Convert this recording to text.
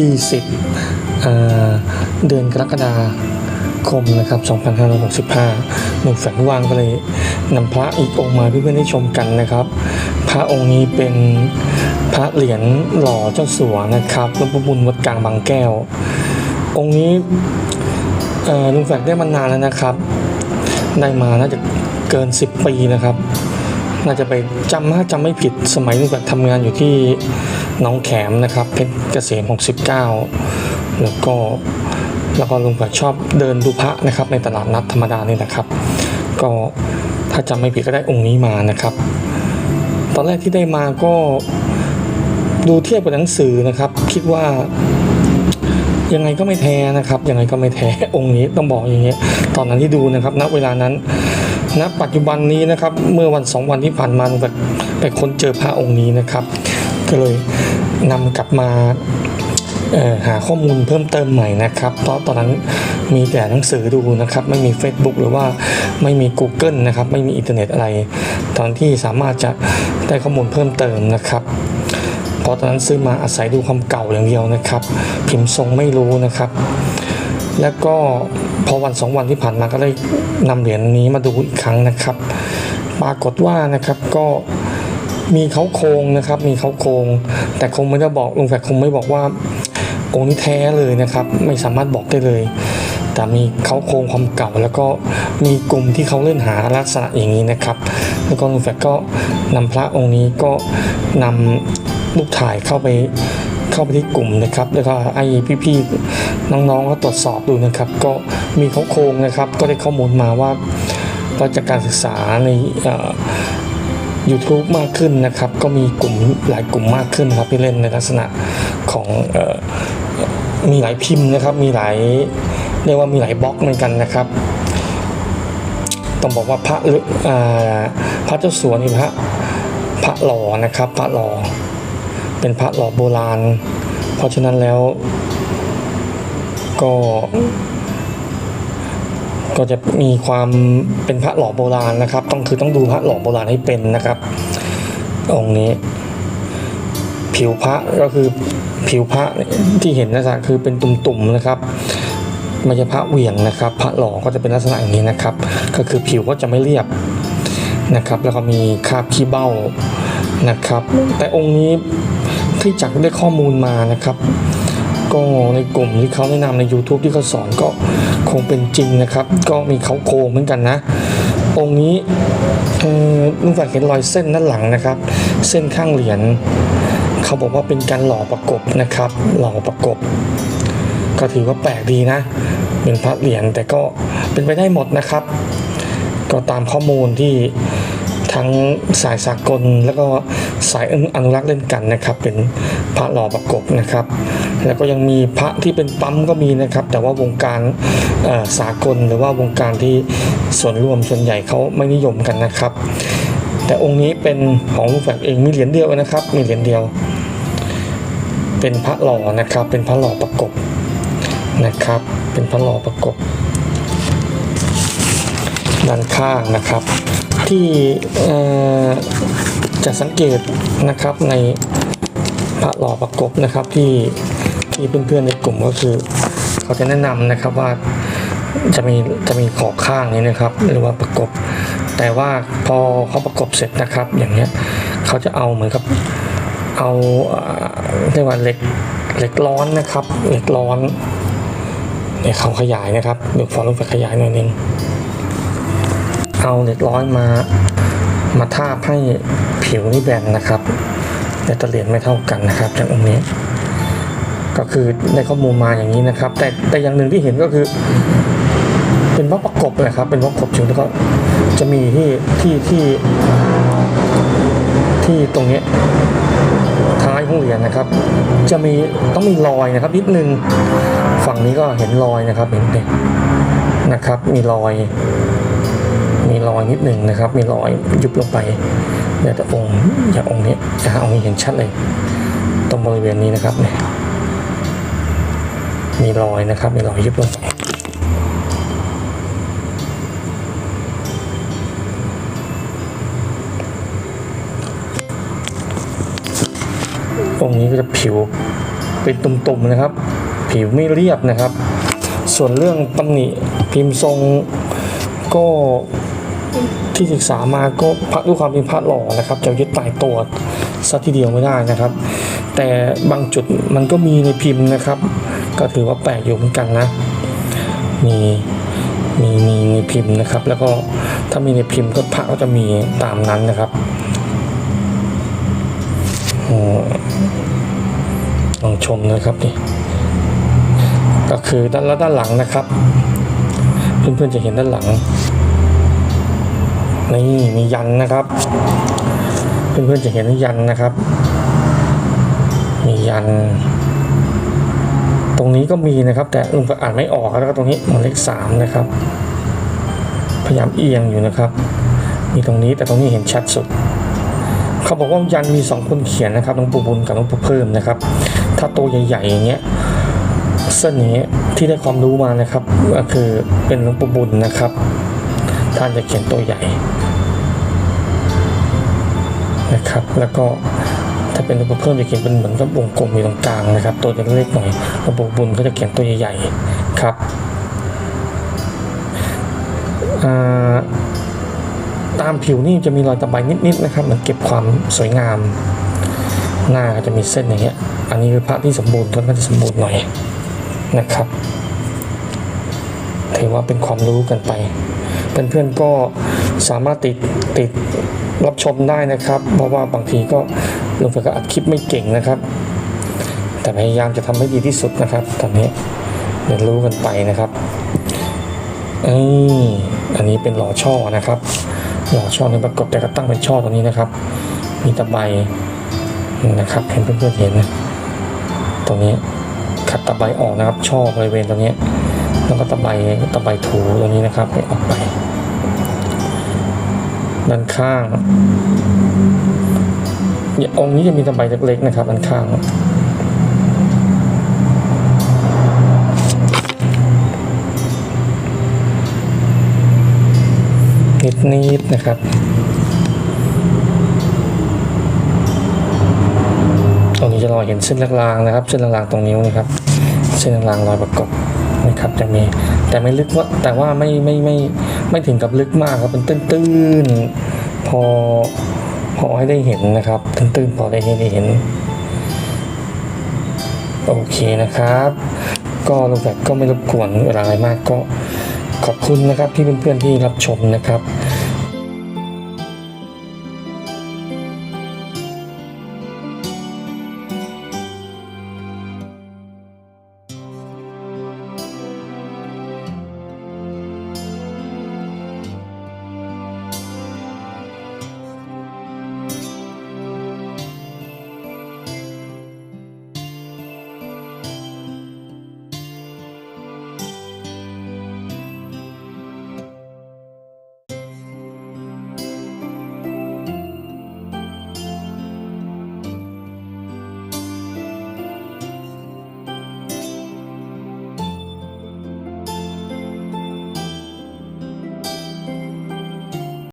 ที่ 10อ่าเดือนกรกฎาคมนะครับ2565 หนุ่มแฝงวางก็เลยนำพระอีกองค์มาเพื่อนๆได้ชมกันนะครับ พระองค์นี้เป็นพระเหรียญหล่อเจ้าสัวนะครับหลวงพ่บุญวัดกลางบางแก้ว องค์นี้ลุงแฝกได้มานานแล้วนะครับ ได้มาน่าจะเกิน 10 ปีนะครับ น่าจะไปจำถ้าจำไม่ผิดสมัยลุงแฝกทำงานอยู่ที่ น้องแขมนะครับเพชรเกษม69 แล้วก็แล้วก็ลุงแฝกชอบเดินดูพระนะครับ ในตลาดนัดธรรมดานี่นะครับ ก็ถ้าจำไม่ผิดก็ได้องค์นี้มานะครับ ตอนแรกที่ได้มาก็ดูเทียบกับหนังสือนะครับ คิดว่ายังไงก็ไม่แท้นะครับยังไงก็ไม่แท้องค์นี้ต้องบอกอย่างเงี้ยตอนนั้นที่ดูนะครับณเวลานั้นณปัจจุบันนี้นะครับ เมื่อวันสองวันที่ผ่านมาแบบไปค้นเจอพระองค์นี้นะครับ ก็เลยนำกลับมาหาข้อมูลเพิ่มเติมใหม่นะครับ เพราะตอนนั้นมีแต่หนังสือดูนะครับ ไม่มี Facebook หรือว่าไม่มี Google นะครับ ไม่มีอินเทอร์เน็ตอะไร ตอนที่สามารถจะได้ข้อมูลเพิ่มเติมนะครับเพราะตอนนั้นซื้อมาอาศัยดูความเก่าอย่างเดียวนะครับ พิมพ์ทรงไม่รู้นะครับ แล้วก็พอวันสองวันที่ผ่านมาก็ได้นำเหรียญนี้มาดูอีกครั้งนะครับ ปรากฏว่านะครับก็ มีเขาโครงนะครับ มีเขาโครง แต่คงไม่ได้บอกลุงแฝกคงไม่บอกว่าองค์นี้แท้เลยนะครับ ไม่สามารถบอกได้เลย แต่มีเขาโครงความเก่า แล้วก็มีกลุ่มที่เขาเล่นหาลักษณะอย่างนี้นะครับ แล้วก็ลุงแฝกก็นำพระองค์นี้ก็นำรูปถ่ายเข้าไปเข้าไปที่กลุ่มนะครับ แล้วก็ไอ้พี่ๆน้องๆก็ตรวจสอบดูนะครับ ก็มีเขาโครงนะครับ ก็ได้ข้อมูลมาว่าว่าจากการศึกษาใน YouTube มากขึ้นนะครับ ก็มีกลุ่มหลายกลุ่มมากขึ้นครับที่เล่นในลักษณะของออมีหลายพิมพ์นะครับ มีหลายเรียกว่ามีหลายบล็อกเหมือนกันนะครับ ต้องบอกว่าพระหรือพระเจ้าสวนี่พระพระหล่อนะครับ พระหล่อเป็นพระหล่อโบราณ เพราะฉะนั้นแล้วก็ ก็จะมีความเป็นพระหล่อโบราณนะครับ ต้องคือต้องดูพระหล่อโบราณให้เป็นนะครับ องค์นี้ ผิวพระก็คือผิวพระที่เห็นนะจ๊ะคือเป็นตุ่มๆนะครับไม่ใช่พระเหวี่ยงนะครับ พระหล่อก็จะเป็นลักษณะอย่างนี้นะครับ ก็คือผิวก็จะไม่เรียบนะครับ แล้วก็มีคราบขี้เบ้านะครับ แต่องค์นี้ที่จักได้ข้อมูลมานะครับ ก็ในกลุ่มที่เขาแนะนำใน YouTube ที่เขาสอนก็คงเป็นจริงนะครับ ก็มีเขาโครงเหมือนกันนะ องค์นี้เอ่อลุงฝากเห็นรอยเส้นด้านหลังนะครับ เส้นข้างเหรียญเขาบอกว่าเป็นการหล่อประกบนะครับ หล่อประกบ ก็ถือว่าแปลกดีนะ เป็นพระเหรียญแต่ก็เป็นไปได้หมดนะครับ ก็ตามข้อมูลที่ทั้งสายสากลแล้วก็สายอนุรักษ์เล่นกันนะครับ เป็นพระหล่อประกบนะครับ แล้วก็ยังมีพระที่เป็นปั๊มก็มีนะครับ แต่ว่าวงการสากลหรือว่าวงการที่ส่วนรวมส่วนใหญ่เขาไม่นิยมกันนะครับ แต่องค์นี้เป็นของลูกแฝดเองมีเหรียญเดียวนะครับ มีเหรียญเดียว เป็นพระหล่อนะครับ เป็นพระหล่อประกบนะครับ เป็นพระหล่อประกบด้านข้างนะครับ ที่จะสังเกตนะครับในพระหล่อประกบนะครับที่ ที่เพื่อนๆในกลุ่มก็คือ เขาจะแนะนำนะครับว่าจะมีจะมีขอบข้างนี้นะครับ หรือว่าประกบ แต่ว่าพอเขาประกบเสร็จนะครับ อย่างเงี้ยเขาจะเอาเหมือนกับเอาเรียกว่าเหล็กเหล็กร้อนนะครับเหล็กร้อนเนี่ยเขาขยายนะครับเดี๋ยวฟอลลงไปขยายหน่อยนึงเอาเหล็กร้อยมามาทาบให้ผิวนี่แบนนะครับแต่ตะเหรียญไม่เท่ากันนะครับจากองค์นี้ ก็คือได้ข้อมูลมาอย่างนี้นะครับ แต่แต่อย่างหนึ่งที่เห็นก็คือ เป็นวัดประกบนะครับ เป็นวัดประกบจริงแล้วก็จะมีที่ที่ที่ที่ตรงนี้ท้ายของเรียญนะครับ จะมีต้องมีรอยนะครับนิดนึงฝั่งนี้ก็เห็นรอยนะครับเห็นไหมนะครับ มีรอย มีรอยนิดหนึ่งนะครับ มีรอยยุบลงไปเดี๋ยแต่องค์อย่างองค์นี้จะหาองค์นี้เห็นชัดเลย ตรงบริเวณนี้นะครับเนี่ย มีรอยนะครับ มีรอยยุบลงไปองค์นี้ก็จะผิวเป็นตุ่มๆนะครับ ผิวไม่เรียบนะครับ ส่วนเรื่องตำหนิพิมพ์ทรงก็ที่ศึกษามาก็พระด้วยความเป็นพระหล่อนะครับ จะยึดตายตัวซะทีเดียวไม่ได้นะครับ แต่บางจุดมันก็มีในพิมพ์นะครับ ก็ถือว่าแปลกอยู่เหมือนกันนะ มีมีมีในพิมพ์นะครับ แล้วก็ถ้ามีในพิมพ์ก็พระก็จะมีตามนั้นนะครับลองชมนะครับนี่ก็คือด้านแล้วด้านหลังนะครับ เพื่อนๆจะเห็นด้านหลังนี่มียันนะครับ เพื่อนๆจะเห็นยันนะครับ มียัน ตรงนี้ก็มีนะครับ แต่ลุงก็อ่านไม่ออกแล้วก็ตรงนี้หมายเลขสามนะครับ พยายามเอียงอยู่นะครับ มีตรงนี้แต่ตรงนี้เห็นชัดสุด เขาบอกว่ายันมีสองคนเขียนนะครับหลวงปู่บุญกับหลวงปู่เพิ่มนะครับ ถ้าตัวใหญ่ๆอย่างเงี้ยเส้นอย่างเงี้ที่ได้ความรู้มานะครับก็คือเป็นหลวงปู่บุญนะครับ ท่านจะเขียนตัวใหญ่นะครับ แล้วก็ ถ้าเป็นหลวงปู่เพิ่มจะเขียนเป็นเหมือนกับวงกลมอยู่ตรงกลางนะครับ ตัวจะเล็กหน่อยหลวงปู่บุญก็จะเขียนตัวใหญ่ๆครับตามผิวนี่จะมีรอยตะไบนิดๆนะครับ มันเก็บความสวยงาม หน้าก็จะมีเส้นอย่างเงี้ย อันนี้คือพระที่สมบูรณ์ค่อนข้างจะสมบูรณ์หน่อยนะครับ ถือว่าเป็นความรู้กันไป เพื่อนๆก็สามารถติดติดรับชมได้นะครับ เพราะว่าบางทีก็ ลงไปก็อัดคลิปไม่เก่งนะครับ แต่พยายามจะทำให้ดีที่สุดนะครับ ตอนนี้เรียนรู้กันไปนะครับอ้ยอันนี้เป็นหล่อช่อนะครับ หล่อช่อในประกบแต่ก็ตั้งเป็นช่อตรงนี้นะครับ มีตะไบนะครับเห็นเพื่อนๆเห็นนะตรงนี้ขัดตะไบออกนะครับ ช่อบริเวณตรงนี้แล้วก็ตะไบตะไบถูตรงนี้นะครับให้ออกไปด้านข้าง องค์นี้จะมีตะไบเล็กๆนะครับด้านข้างนิดๆนะครับ ตรงนี้จะรอยเห็นเส้นลางๆนะครับ เส้นลางๆตรงนิ้วนะครับ เส้นลางๆรอยประกบนะครับจะมีแต่ไม่ลึกว่าแต่ว่าไม่ไม่ไม่ไม่ถึงกับลึกมากครับเป็นตื้นๆพอ พอให้ได้เห็นนะครับตื้นๆพอได้ให้ได้เห็น โอเคนะครับ ก็ลูปแบบก็ไม่รบกวนเวลาอะไรมากก็ขอบคุณนะครับที่เพื่อนๆที่รับชมนะครับ